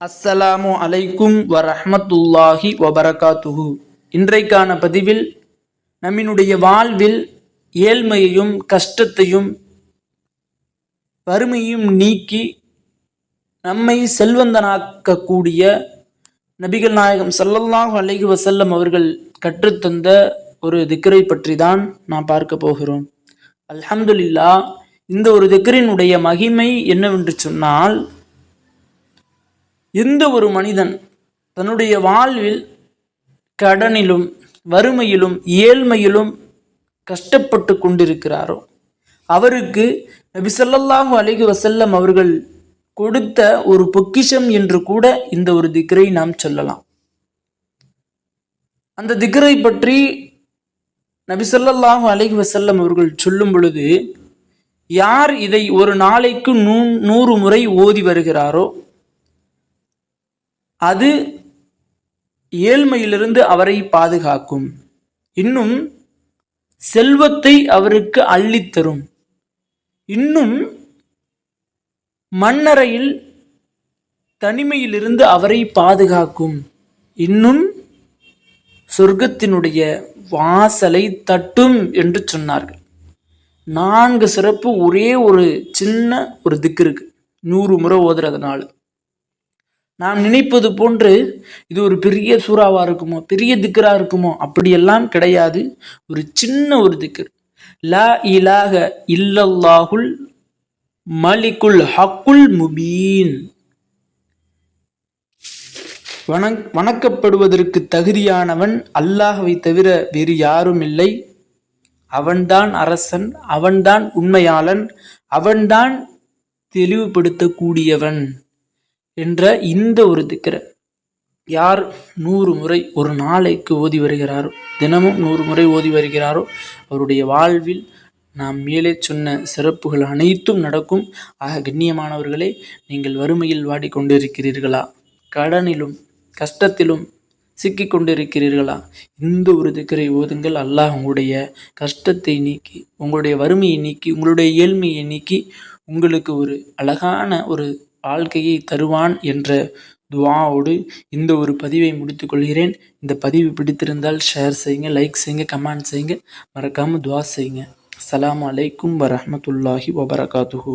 அஸ்ஸலாமு அலைக்கும் வரஹ்மத்துல்லாஹி வபரகாத்துஹு. இன்றைக்கான பதிவில் நம்மினுடைய வாழ்வில் ஏழ்மையையும் கஷ்டத்தையும் வறுமையும் நீக்கி நம்மை செல்வந்தனாக்கக்கூடிய நபிகள் நாயகம் சல்லல்லாஹு அலைஹி வசல்லம் அவர்கள் கற்றுத்தந்த ஒரு திக்கரை பற்றி தான் நாம் பார்க்க போகிறோம். அல்ஹம்துலில்லா இந்த ஒரு திக்கரினுடைய மகிமை என்னவென்று சொன்னால் எந்த ஒரு மனிதன் தன்னுடைய வாழ்வில் கடனிலும் வறுமையிலும் ஏழ்மையிலும் கஷ்டப்பட்டு கொண்டிருக்கிறாரோ? அவருக்கு நபி ஸல்லல்லாஹு வசல்லம் அவர்கள் கொடுத்த ஒரு பொக்கிஷம் என்று கூட இந்த ஒரு திக்ரை நாம் சொல்லலாம். அந்த திக்ரை பற்றி நபிசல்லாஹு ஸல்லல்லாஹு வசல்லம் அவர்கள் சொல்லும் பொழுது யார் இதை ஒரு நாளைக்கு நூ நூறு முறை ஓதி வருகிறாரோ அது ஏழ்மையிலிருந்து அவரை பாதுகாக்கும். இன்னும் செல்வத்தை அவருக்கு அள்ளித்தரும் இன்னும் மண்ணறையில் தனிமையிலிருந்து அவரை பாதுகாக்கும். இன்னும் சொர்க்கத்தினுடைய வாசலை தட்டும் என்று சொன்னார்கள். நான்கு சிறப்பு ஒரே ஒரு சின்ன ஒரு திக்கு இருக்கு. நூறு முறை ஓதுறதுனால. நாம் நினைப்பது போன்று இது ஒரு பெரிய சூறாவாக இருக்குமோ பெரிய திக்கராக இருக்குமோ அப்படியெல்லாம் கிடையாது. ஒரு சின்ன ஒரு திக்கர். லா இலாக இல்லல்லாஹுல் மலிக்குல் ஹக்குல் முபீன். வணங் வணக்கப்படுவதற்கு தகுதியானவன் அல்லாஹவை தவிர வேறு யாரும் இல்லை. அவன்தான் அரசன் அவன்தான் உண்மையாளன் அவன்தான் தெளிவுபடுத்தக்கூடியவன். என்ற இந்த ஒரு திக்கரை யார் நூறு முறை ஒரு நாளைக்கு ஓதி வருகிறாரோ தினமும் நூறு முறை ஓதி வருகிறாரோ அவருடைய வாழ்வில் நாம் மேலே சொன்ன சிறப்புகள் அனைத்தும் நடக்கும். ஆக கண்ணியமானவர்களே நீங்கள் வறுமையில் வாடிக்கொண்டிருக்கிறீர்களா? கடனிலும் கஷ்டத்திலும் சிக்கிக் கொண்டிருக்கிறீர்களா இந்த ஒரு திக்கரை ஓதுங்கள். அல்லாஹ் உங்களுடைய கஷ்டத்தை நீக்கி உங்களுடைய வறுமையை நீக்கி உங்களுடைய ஏழ்மையை நீக்கி உங்களுக்கு ஒரு அழகான ஒரு வாழ்க்கையை தருவான் என்ற துவாவோடு இந்த ஒரு பதிவை முடித்துக்கொள்கிறேன் இந்த பதிவு பிடித்திருந்தால் ஷேர் செய்யுங்க லைக் செய்யுங்க கமெண்ட் செய்யுங்க. மறக்காமல் துவா செய்யுங்க. அலாம் அலைக்கும் வரமத்துல்லாஹி வபரகாத்துஹூ